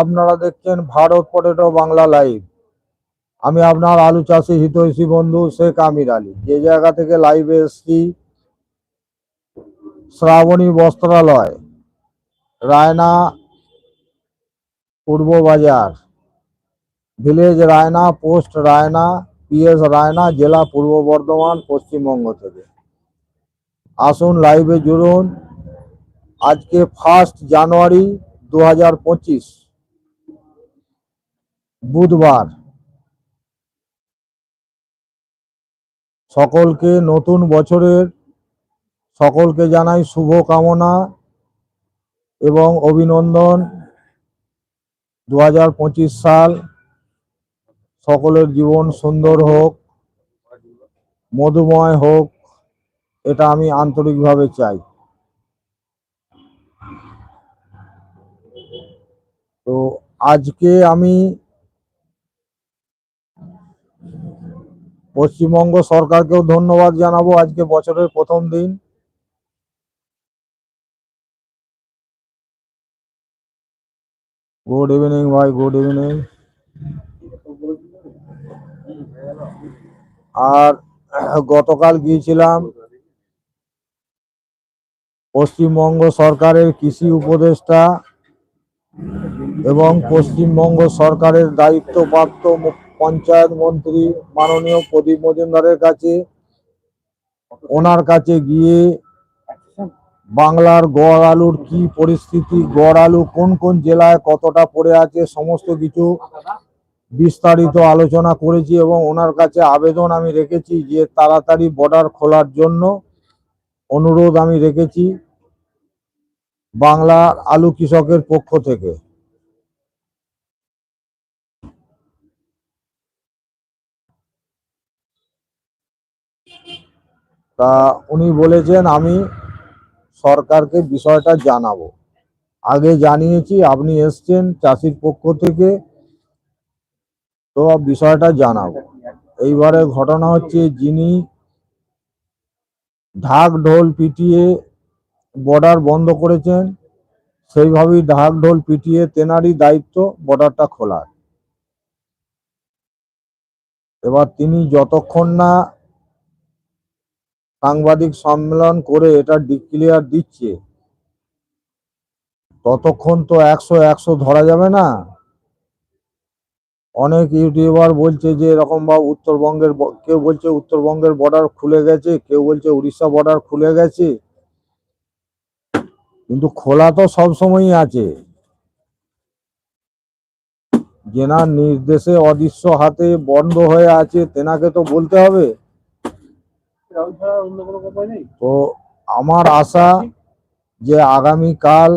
আপনারা দেখছেন Bharat potato Bangla live. আমি আপনার আলু চাষি হিতৈষী বন্ধু শেখ আমির আলী। যে জায়গা থেকে লাইভে এসছি, শ্রাবণী বস্ত্রালয়, রায়না পূর্ব বাজার, village Raina, post Raina, PS Raina, জেলা পূর্ব বর্ধমান, পশ্চিমবঙ্গ থেকে। আসুন লাইভে জুড়ুন। আজকে ফার্স্ট জানুয়ারি দু হাজার পঁচিশ। বুধবার। সকলকে নতুন বছরের সকলকে জানাই শুভ কামনা এবং অভিনন্দন। দু হাজার পঁচিশ সাল সকলের জীবন সুন্দর হোক, মধুময় হোক, এটা আমি আন্তরিকভাবে চাই। তো আজকে আমি পশ্চিমবঙ্গ সরকারকেও ধন্যবাদ জানাব আজকে বছরের প্রথম দিন। গুড ইভিনিং ভাই গুড ইভিনিং আর গতকাল গিয়েছিলাম পশ্চিমবঙ্গ সরকারের কৃষি উপদেষ্টা এবং পশ্চিমবঙ্গ সরকারের দায়িত্বপ্রাপ্ত পঞ্চায়েত মন্ত্রী মাননীয় প্রদীপ মজুমদারের কাছে, ওনার কাছে গিয়ে বাংলার গড় আলুর কি পরিস্থিতি, গড় আলু কোন কোন জেলায় কতটা পড়ে আছে, সমস্ত কিছু বিস্তারিত আলোচনা করেছি এবং ওনার কাছে আবেদন আমি রেখেছি যে তাড়াতাড়ি বর্ডার খোলার জন্য অনুরোধ আমি রেখেছি বাংলার আলু কৃষকের পক্ষ থেকে। তা উনি বলেছেন, আমি সরকারকে বিষয়টা জানাব। আগে জানিয়েছি, আপনি এসছেন চাষির পক্ষ থেকে। তো বিষয়টা জানাব। এইবারে ঘটনা হচ্ছে, যিনি ঢাক ঢোল পিটিয়ে বর্ডার বন্ধ করেছেন, সেইভাবেই ঢাক ঢোল পিটিয়ে তেনারই দায়িত্ব বর্ডারটা খোলার। এবার তিনি যতক্ষণ না সাংবাদিক সম্মেলন করে এটা ডিক্লিয়ার দিচ্ছে। ততক্ষণ তো একশো একশো ধরা যাবে না। অনেক ইউটিউবার বলছে যে এরকম বা উত্তরবঙ্গের কেউ বলছে উত্তরবঙ্গের বর্ডার খুলে গেছে, কেউ বলছে উড়িষ্যা বর্ডার খুলে গেছে। কিন্তু খোলা তো সব সময়ই আছে। যেনার নির্দেশে অদৃশ্য হাতে বন্ধ হয়ে আছে, তেনাকে তো বলতে হবে। তো আমার আশা যে আগামীকাল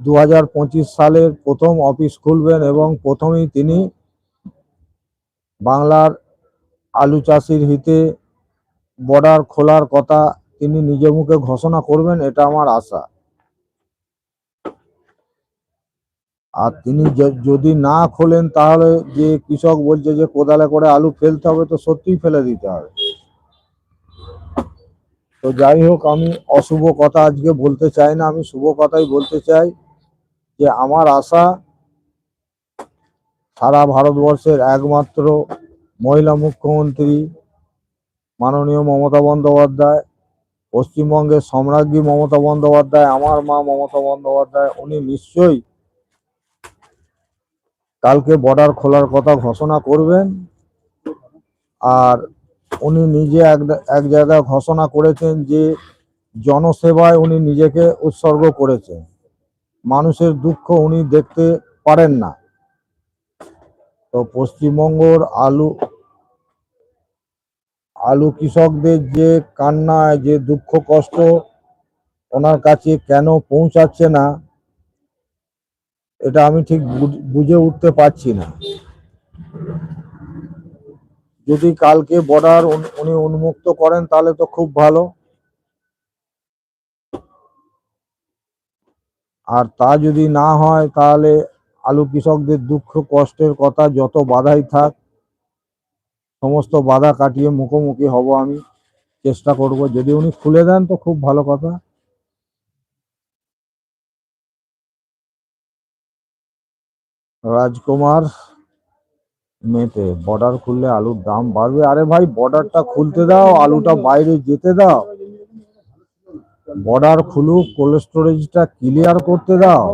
দু হাজার পঁচিশ সালের প্রথম অফিস খুলবেন এবং প্রথমেই তিনি বাংলার আলু চাষির হিতে বর্ডার খোলার কথা তিনি নিজে মুখে ঘোষণা করবেন, এটা আমার আশা। আর তিনি যদি না খোলেন তাহলে যে কৃষক বলছে যে কোদালে করে আলু ফেলতে হবে, তো সত্যিই ফেলে দিতে হবে। তো যাই হোক, আমি অশুভ কথা আজকে বলতে চাই না, আমি শুভ কথাই বলতে চাই যে আমার আশা সারা ভারতবর্ষের একমাত্র মহিলা মুখ্যমন্ত্রী মাননীয় মমতা বন্দ্যোপাধ্যায়, পশ্চিমবঙ্গের সম্রাজ্ঞী মমতা বন্দ্যোপাধ্যায়, আমার মা মমতা বন্দ্যোপাধ্যায়, উনি নিশ্চয়ই কালকে বর্ডার খোলার কথা ঘোষণা করবেন। আর উনি নিজে এক এক জায়গায় ঘোষণা করেছেন যে জনসেবায় উনি নিজেকে উৎসর্গ করেছেন। মানুষের দুঃখ উনি দেখতে পারেন না। তো পশ্চিমবঙ্গর আলু আলু কৃষকদের যে কান্নায়, যে দুঃখ কষ্ট ওনার কাছে কেন পৌঁছাচ্ছে না, এটা আমি ঠিক বুঝ- উঠতে পারছি না। যদি কালকে বর্ডার উনি উন্মুক্ত করেন, তাহলে তো খুব ভালো। আর তা যদি না হয়, তাহলে আলু কৃষকদের দুঃখ, কষ্টের কথা, যত বাধাই থাক, সমস্ত বাধা কাটিয়ে মুখোমুখি হব আমি। চেষ্টা করব। যদি উনি খুলে দেন, তো খুব ভালো কথা। রাজকুমার মেতে বর্ডার খুললে আলুর দাম বাড়বে। আরে ভাই বর্ডারটা খুলতে দাও, আলুটা বাইরে যেতে দাও। বর্ডার খুলুক কোল্ড স্টোরেজটা ক্লিয়ার করতে দাও।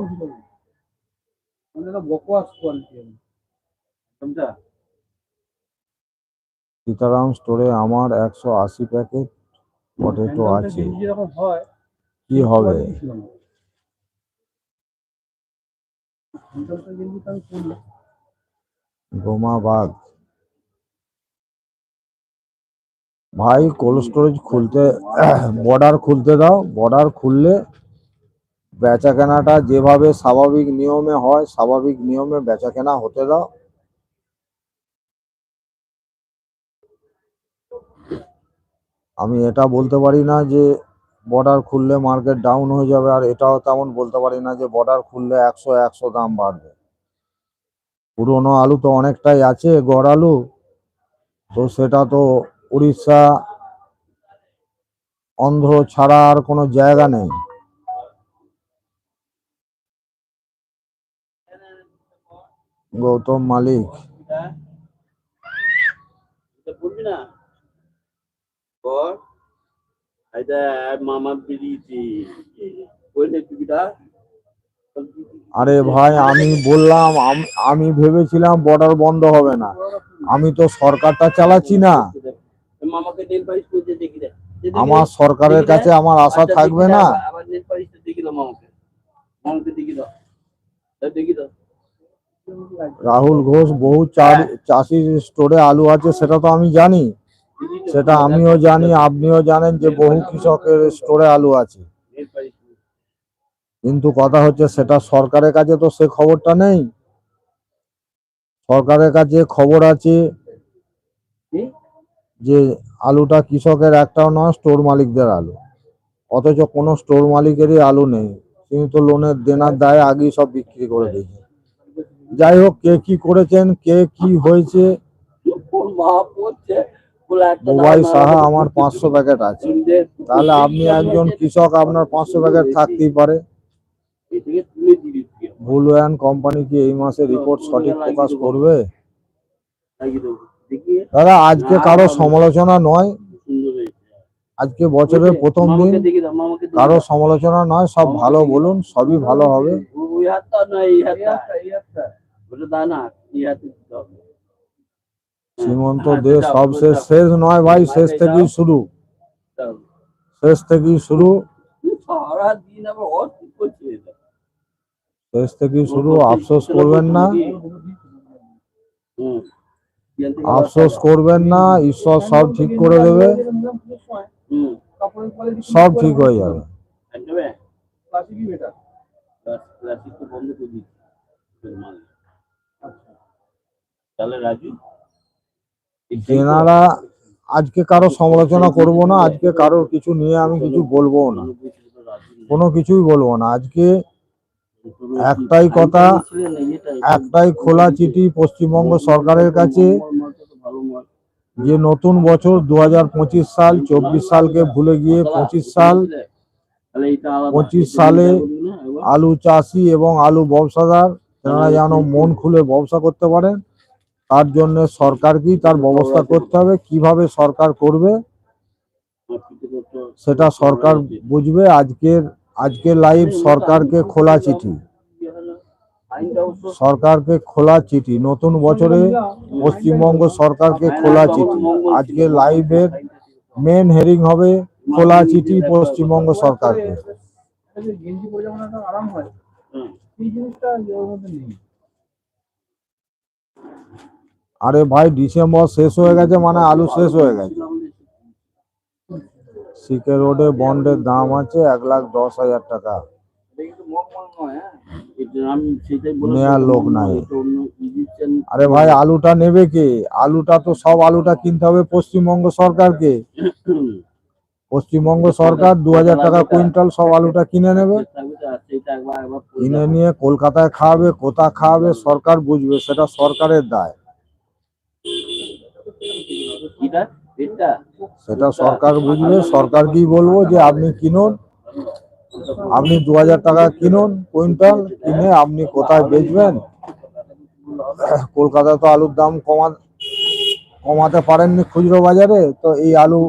সীতারাম স্টোরে আমার একশো আশি প্যাকেট পটেটো আছে। কি হবে? গোমা বাগ ভাই কোল্ড স্টোরেজ খুলতে বর্ডার খুলতে দাও। বর্ডার খুললে বেচা কেনাটা যেভাবে স্বাভাবিক নিয়মে হয়, স্বাভাবিক নিয়মে বেচা কেনা হতে দাও। আমি এটা বলতে পারি না যে বর্ডার খুললে মার্কেট ডাউন হয়ে যাবে, আর এটাও তেমন বলতে পারি না যে বর্ডার খুললে একশো একশো দাম বাড়বে। পুরোনো আলু তো অনেকটাই আছে, গড় আলু। তো সেটা তো উড়িষ্যা অন্ধ্র ছাড়া আর কোনো জায়গা নেই। গৌতম মালিক। মামা টুপিটা আরে ভাই, আমি বললাম, আমি ভেবেছিলাম বর্ডার বন্ধ হবে না। আমি তো সরকারটা চালাচ্ছি না। আমার সরকারের কাছে আমার আশা থাকবে না। রাহুল ঘোষ বহু চাষির স্টোরে আলু আছে, সেটা তো আমি জানি। সেটা আমিও জানি, আপনিও জানেন যে বহু কৃষকের স্টোরে আলু আছে। কিন্তু কথা হচ্ছে সেটা সরকারের কাছে তো সে খবরটা নেই। সরকারের কাছে খবর আছে যে আলুটা কৃষকের একটাও নয় স্টোর মালিকদের আলু। অথচ কোনো স্টোর মালিকেরই আলু নেই। তিনি তো লোনের দেনার দায়ে আগেই সব বিক্রি করে দিয়েছে যাই হোক কে কি করেছেন কে কি হয়েছে? ওর মা পড়ছে বলে একটা বুবাই দাও না, সাহা আমার পাঁচশো প্যাকেট আছে। তাহলে আপনি একজন কৃষক আপনার পাঁচশো প্যাকেট থাকতেই পারে। এদিকে তুলে দিবি তুই। বুল অ্যান্ড কোম্পানি কি এই মাসে রিপোর্ট সঠিক প্রকাশ করবে? দাদা আজকে কারও সমালোচনা নয়। আজকে বছরের প্রথম দিন। কারও সমালোচনা নয় সব ভালো বলুন সবই ভালো হবে। ওই হাতটা নয় এই হাতটা। এই হাতটা ওটা দা না এই হাতে দিতে হবে। সীমন্ত হ্যাঁ, দে সব শেষ। শেষ নয় ভাই শেষ থেকেই শুরু। শেষ থেকেই শুরু। তুই সারা দিন আবার। শেষ থেকেই শুরু, আফসোস করবেন না। থেকে আফসোস করবেন না, ঈশ্বর সব ঠিক করে দেবে। সব ঠিক হয়ে যাবে। যেনারা আজকে কারও সমালোচনা করব না, আজকে কারোর কিছু নিয়ে আমি কিছু বলব না। কোনো কিছুই বলব না। আজকে একটাই কথা, একটাই খোলা চিঠি পশ্চিমবঙ্গ সরকারের কাছে যে নতুন বছর দু হাজার পঁচিশ সাল চব্বিশ সালকে ভুলে গিয়ে পঁচিশ সাল পঁচিশ সালে আলু চাষি এবং আলু ব্যবসাদার তারা যেন মন খুলে ব্যবসা করতে পারেন তার জন্য সরকারকেই তার ব্যবস্থা করতে হবে কীভাবে সরকার করবে সেটা সরকার বুঝবে আজকের আজকের লাইভ সরকারকে খোলা চিঠি। সরকারকে খোলা চিঠি। নতুন বছরে পশ্চিমবঙ্গ সরকারকে খোলা চিঠি। আজকে লাইভের মেন হেরিং হবে খোলা চিঠি পশ্চিমবঙ্গ সরকারকে। আরে ভাই, ডিসেম্বর শেষ হয়ে গেছে মানে আলু শেষ হয়ে গেছে। সিকে রোডে বন্ডের দাম আছে এক লাখ দশ হাজার টাকা। নেয়ার লোক নাই। আরে ভাই, আলুটা নেবে কে? আলুটা তো সব আলুটা কিনতে হবে পশ্চিমবঙ্গ সরকারকে। পশ্চিমবঙ্গ সরকার দু হাজার টাকা কুইন্টাল সব আলুটা কিনে নেবে। কিনে নিয়ে কলকাতায় খাওয়াবে কোথা খাওয়াবে, সরকার বুঝবে, সেটা সরকারের দায়। সেটা সরকার বুঝবে, সরকার সরকারকেই বলব যে আপনি কিনুন, আপনি দু হাজার টাকা কিনুন, কুইন্টাল কিনে আপনি কোথায় বেচবেন? কলকাতায় তো আলুর দাম কমা, কমাতে পারেননি খুচরো বাজারে, তো এই আলু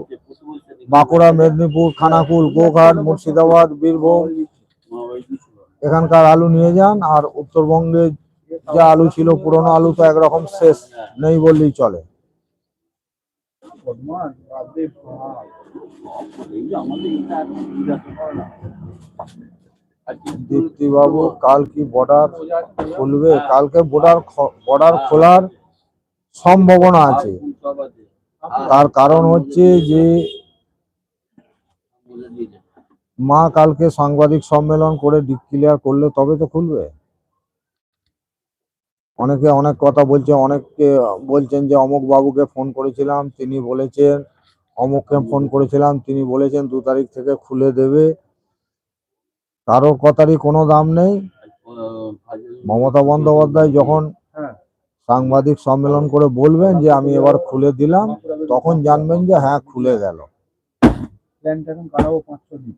বাঁকুড়া, মেদিনীপুর, খানাকুল, গোঘাট, মুর্শিদাবাদ, বীরভূম, এখানকার আলু নিয়ে যান, আর উত্তরবঙ্গে যে আলু ছিল, পুরনো আলু তো একরকম শেষ, নেই বললেই চলে। বদমাস বাপরে বাপ। এই আমাদের এটা আর করে না। আর কিন্তু দীপ্তি বাবু কাল কি বর্ডার। খুলবে? কালকে বর্ডার বর্ডার খোলার সম্ভাবনা আছে। তার কারণ হচ্ছে যে মা কালকে সাংবাদিক সম্মেলন করে ডিক্লিয়ার করলে তবে তো খুলবে। অনেকে অনেক কথা বলছে অনেককে বলছেন যে অমুক বাবুকে ফোন করেছিলাম তিনি বলেছেন অমুককে ফোন করেছিলাম তিনি বলেছেন দু তারিখ থেকে খুলে দেবে। কারও কথারই কোনো দাম নেই। মমতা বন্দ্যোপাধ্যায় যখন হ্যাঁ। সাংবাদিক সম্মেলন করে বলবেন যে আমি এবার খুলে দিলাম তখন জানবেন যে হ্যাঁ খুলে গেল। প্ল্যানটা এখন কাটাবো পাঁচশো দিন।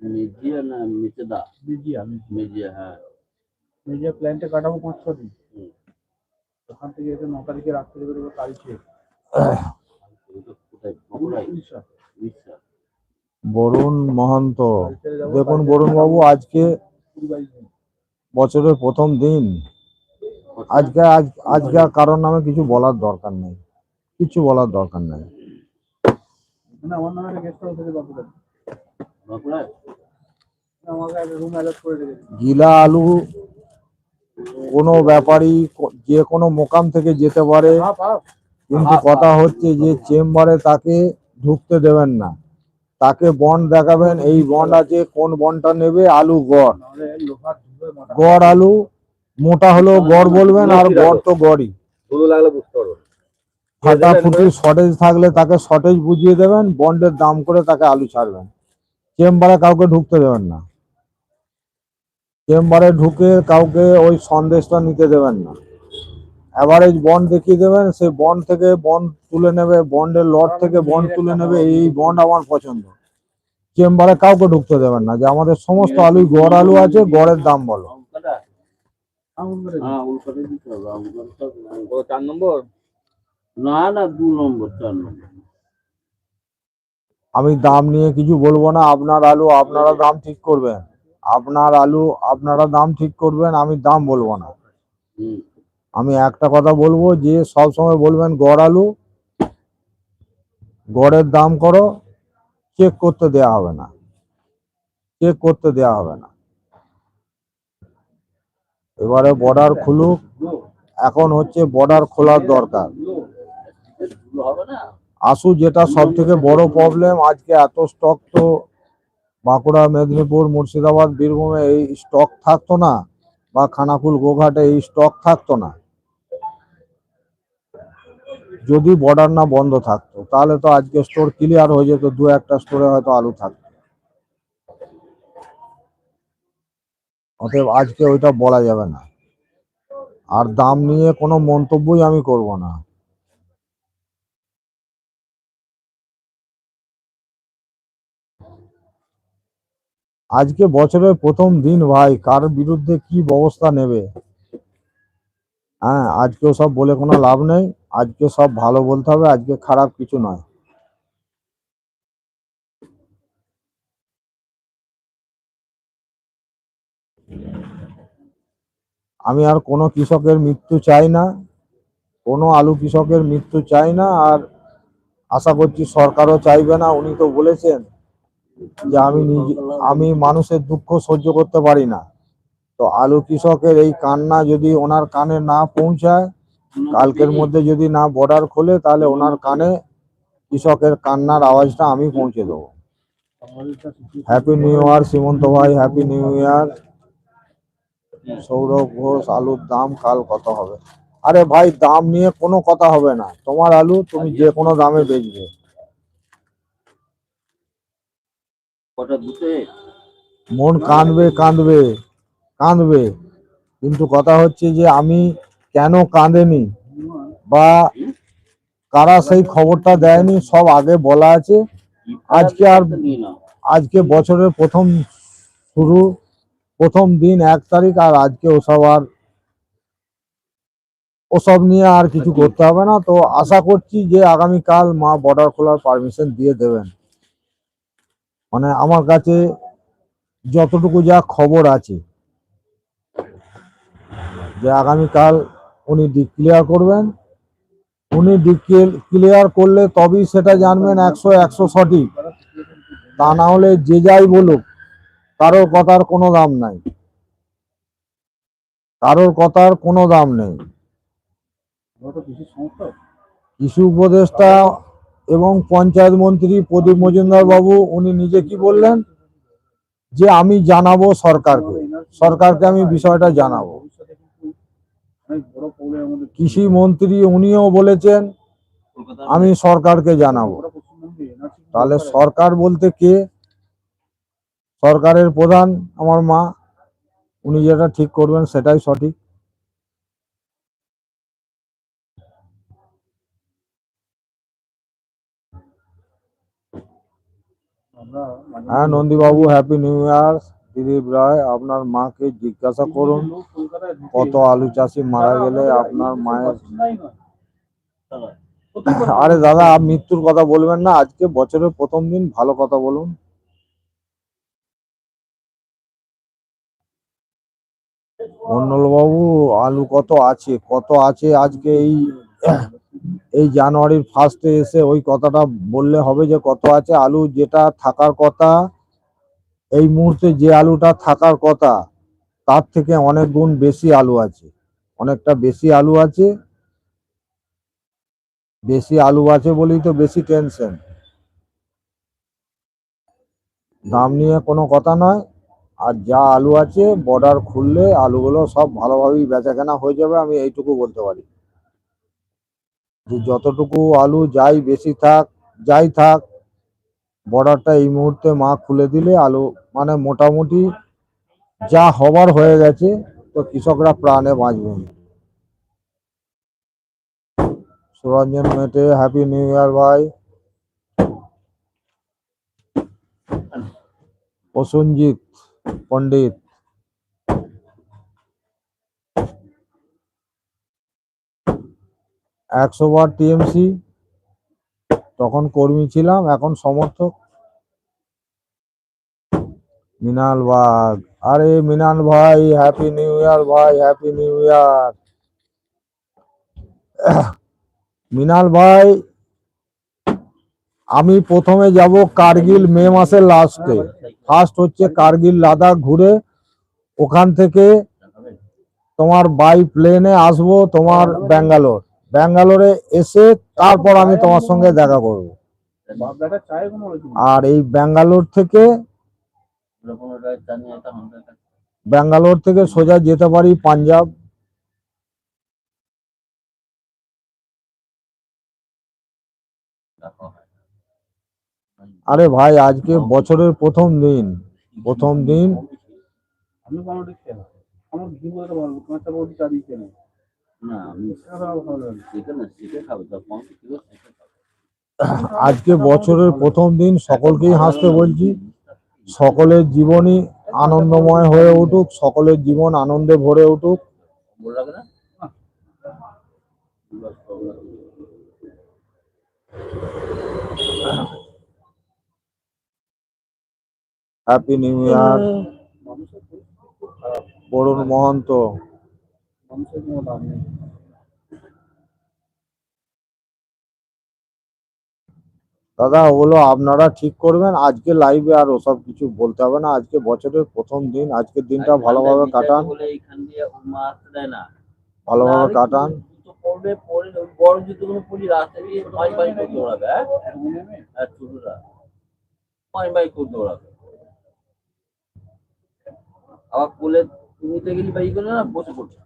মেজিয়া না মেচেদা মিডিয়া মেজিয়া। হ্যাঁ। মিডিয়া প্ল্যানটা কাটাবো পাঁচশো দিন। ওখান থেকে এসে ন তারিখে রাত্রে বেরোবো তারিখে। বরুণ মহন্ত। দেখুন বরুণ বাবু আজকে বছরের প্রথম দিন। আজকে আজ আজকে কারোর নামে কিছু বলার দরকার নেই। কিছু বলার দরকার নেই। আমার নামে একটা গেস্ট হাউস আছে বাপুরা বাঁকুড়ায়? আমাকে একটা রুম অ্যালট করে রেখেছে গিলা আলু কোনো ব্যাপারই যে কোনো মোকাম থেকে যেতে পারে। কিন্তু কথা হচ্ছে যে চেম্বারে তাকে ঢুকতে দেবেন না। তাকে বন্ড দেখাবেন এই বন্ড আছে কোন বন্ডটা নেবে? আলু গড়। গড় আলু মোটা হলেও গড় বলবেন আর গড় তো গড়ই। পারব ফাটাফুটি শর্টেজ থাকলে তাকে শর্টেজ বুঝিয়ে দেবেন বন্ডের দাম করে তাকে আলু ছাড়বেন। চেম্বারে কাউকে ঢুকতে দেবেন না। চেম্বারে ঢুকে কাউকে ওই সন্দেশটা নিতে দেবেন না। অ্যাভারেজ বন্ড দেখিয়ে দেবেন সেই বন্ড থেকে বন্ড তুলে নেবে বন্ডের লট থেকে বন্ড তুলে নেবে এই বন্ড আমার পছন্দ। চেম্বারে কাউকে ঢুকতে দেবেন না যে আমাদের সমস্ত আলু গড় আলু আছে গড়ের দাম বলো। হ্যাঁ চার নম্বর? না না দু নম্বর চার নম্বর। আমি দাম নিয়ে কিছু বলব না আপনার আলু আপনারা দাম ঠিক করবেন। আপনার আলু আপনারা দাম ঠিক করবেন আমি দাম বলব না। আমি একটা কথা বলব যে সব সময় বলবেন গড় আলু গড়ের দাম করো চেক করতে দেয়া হবে না। চেক করতে দেয়া হবে না। এবারে বর্ডার খুলুক। এখন হচ্ছে বর্ডার খোলার দরকার। আসু যেটা সব থেকে বড় প্রবলেম আজকে এত স্টক তো বাঁকুড়া, মেদিনীপুর, মুর্শিদাবাদ, বীরভূমে এই স্টক থাকতো না বা খানাকুল গোঘাটে এই স্টক থাকতো না। যদি বর্ডার না বন্ধ থাকতো, তাহলে তো আজকে স্টোর ক্লিয়ার হয়ে যেত, দু একটা স্টোরে হয়তো আলু থাকতো। অতএব আজকে ওইটা বলা যাবে না। আর দাম নিয়ে কোনো মন্তব্যই আমি করব না। আজকে বছরের প্রথম দিন ভাই, কার বিরুদ্ধে কি ব্যবস্থা নেবে? হ্যাঁ আজকেও সব বলে কোনো লাভ নেই, আজকে সব ভালো বলতে হবে, আজকে খারাপ কিছু নয়। আমি আর কোনো কৃষকের মৃত্যু চাই না, কোনো আলু কৃষকের মৃত্যু চাই না, আর আশা করছি সরকারও চাইবে না, উনি তো বলেছেন। যে আমি আমি মানুষের দুঃখ সহ্য করতে পারি না। তো আলু কৃষকের এই কান্না যদি ওনার কানে না পৌঁছায়, কালকের মধ্যে যদি না বর্ডার খোলে, তাহলে ওনার কানে কৃষকের কান্নার আওয়াজটা আমি পৌঁছে দেবো। হ্যাপি নিউ ইয়ার সীমন্ত ভাই happy new year Sourav Ghosh, আলুর দাম কাল কত হবে? আরে ভাই, দাম নিয়ে কোনো কথা হবে না। তোমার আলু তুমি যে কোনো দামে বেচবে। মন কাঁদবে কাঁদবে কাঁদবে। কিন্তু কথা হচ্ছে যে আমি কেন কাঁদেনি বা কারা সেই খবরটা দেয়নি, সব আগে বলা আছে। আজকে আর- আজকে বছরের প্রথম শুরু, প্রথম দিন এক তারিখ, আর আজকে ওসব আর ওসব নিয়ে আর কিছু করতে হবে না। তো আশা করছি যে আগামীকাল মা বর্ডার খোলার পারমিশন দিয়ে দেবেন। মানে আমার কাছে যতটুকু যা খবর আছে যে আগামীকাল উনি ডিক্লেয়ার করবেন উনি ডিক্লেয়ার করলে তবেই সেটা জানবেন একশো একশো সঠিক। তা না হলে যে যাই বলুক কারোর কথার কোনো দাম নাই। কারোর কথার কোনো দাম নেই। কৃষি উপদেষ্টা এবং পঞ্চায়েত মন্ত্রী প্রদীপ মজুমদার বাবু, উনি নিজে কি বললেন? যে আমি জানাব সরকারকে। সরকারকে আমি বিষয়টা জানাব। কৃষি মন্ত্রী উনিও বলেছেন, আমি সরকারকে জানাব। তাহলে সরকার বলতে কে? সরকারের প্রধান আমার মা, উনি যেটা ঠিক করবেন সেটাই সঠিক। হ্যাঁ নন্দীবাবু happy new year Dilip Roy আপনার মাকে জিজ্ঞাসা করুন, কত আলু চাষি মারা গেলে আপনার মায়ের আরে দাদা মৃত্যুর কথা বলবেন না, আজকে বছরের প্রথম দিন, ভালো কথা বলুন। মন্ডলবাবু, আলু কত আছে কত আছে আজকে এই এই জানুয়ারির ফার্স্টে এসে ওই কথাটা বললে হবে যে কত আছে আলু, যেটা থাকার কথা, এই মুহূর্তে যে আলুটা থাকার কথা, তার থেকে অনেক গুণ বেশি আলু আছে। অনেকটা বেশি আলু আছে। বেশি আলু আছে বলেই তো বেশি টেনশন দাম নিয়ে কোনো কথা নয়। আর যা আলু আছে বর্ডার খুললে আলুগুলো সব ভালোভাবেই বেচা কেনা হয়ে যাবে, আমি এইটুকু বলতে পারি। যে যতটুকু আলু যাই বেশি থাক যাই থাক বর্ডারটা এই মুহূর্তে মা খুলে দিলে আলু মানে মোটামুটি যা হবার হয়ে গেছে তো কৃষকরা প্রাণে বাঁচবেন সুরঞ্জন মেটে হ্যাপি নিউ ইয়ার ভাই। প্রসঞ্জিৎ পণ্ডিত। একশো বার টিএমসি তখন কর্মী ছিলাম, এখন সমর্থক। মিনাল বাগ, আরে মিনাল ভাই হ্যাপি নিউ ইয়ার ভাই হ্যাপি নিউ ইয়ার মিনাল ভাই, আমি প্রথমে যাব কার্গিল মে মাসের লাস্টে ফার্স্ট হচ্ছে কার্গিল, লাদাখ ঘুরে ওখান থেকে তোমার বাই প্লেনে আসব, তোমার ব্যাঙ্গালোর ব্যাঙ্গালোরে এসে তারপর আমি তোমার সঙ্গে দেখা করব। আর এই ব্যাঙ্গালোর থেকে ব্যাঙ্গালোর থেকে সোজা যেতে পারি পাঞ্জাব। আরে ভাই আজকে বছরের প্রথম দিন। প্রথম দিন। আমি আজকে বছরের প্রথম দিন সকলকেই হাসতে বলছি। সকলের জীবনই আনন্দময় হয়ে উঠুক সকলের জীবন আনন্দে ভরে উঠুক। Happy new year Barun Mahanta মানুষের কোনো দাম নেই দাদা ওগুলো আপনারা ঠিক করবেন। আজকে লাইভে আর ওসব কিছু বলতে হবে না। আজকে বছরের প্রথম দিন। আজকের দিনটা ভালোভাবে কাটান। ভালোভাবে কাটান। হ্যাঁ? আবার কোলে তুমি গেলি বাইক করে না বসে পড়ছে।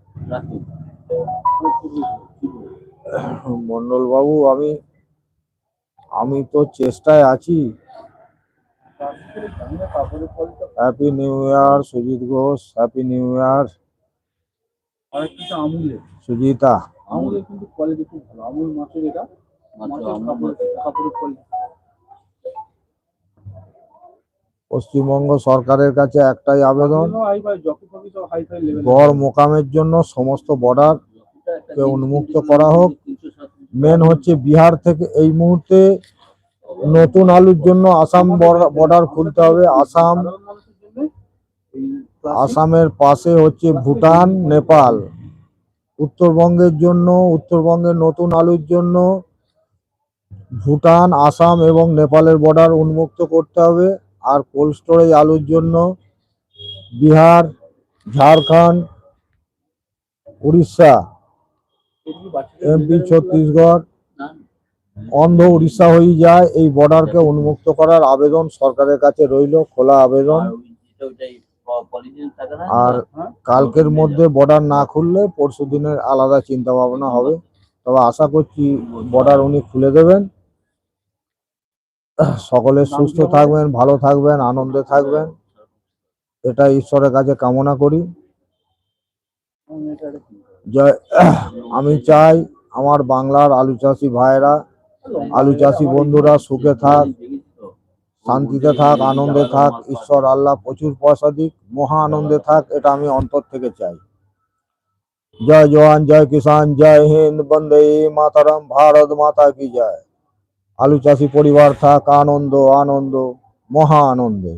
মন্ডল বাবু আমি আমি তো চেষ্টায় আছি। Happy new year Sujit Ghosh. Happy new year Sujita. আমুলের কিন্তু কোয়ালিটি খুব ভালো। আমুল মাছের এটা মাছের কাপড়ের কোয়ালিটি পশ্চিমবঙ্গ সরকারের কাছে একটাই আবেদন গড় মোকামের জন্য সমস্ত বর্ডারকে উন্মুক্ত করা হোক। মেন হচ্ছে বিহার থেকে এই মুহূর্তে নতুন আলুর জন্য আসাম বর্ডার খুলতে হবে। আসাম আসামের পাশে হচ্ছে ভুটান নেপাল। উত্তরবঙ্গের জন্য উত্তরবঙ্গের নতুন আলুর জন্য ভুটান আসাম এবং নেপালের বর্ডার উন্মুক্ত করতে হবে। আর কোল্ড স্টোরেজ আলুর জন্য বিহার, ঝাড়খণ্ড, উড়িষ্যা, এমপি, ছত্তিশগড়, অন্ধ উড়িষ্যা হয়ে যায়। এই বর্ডারকে উন্মুক্ত করার আবেদন সরকারের কাছে রইল, খোলা আবেদন। আর? কালকের মধ্যে বর্ডার না খুললে পরশু দিনের আলাদা চিন্তা ভাবনা হবে। তবে আশা করছি বর্ডার উনি খুলে দেবেন। সকলে সুস্থ থাকবেন ভালো থাকবেন আনন্দে থাকবেন। এটা ঈশ্বরের কাছে কামনা করি। জয় আমি চাই আমার বাংলার আলু চাষি ভাইয়েরা আলু চাষি বন্ধুরা সুখে থাক শান্তিতে থাক আনন্দে থাক ঈশ্বর আল্লাহ প্রচুর পয়সা দিক মহা আনন্দে থাক এটা আমি অন্তর থেকে চাই। জয় জওয়ান জয় কিষান জয় হিন্দ বন্দে মাতারাম ভারত মাতা কি জয়। আলু চাষি পরিবার থাক আনন্দ আনন্দ মহা আনন্দে।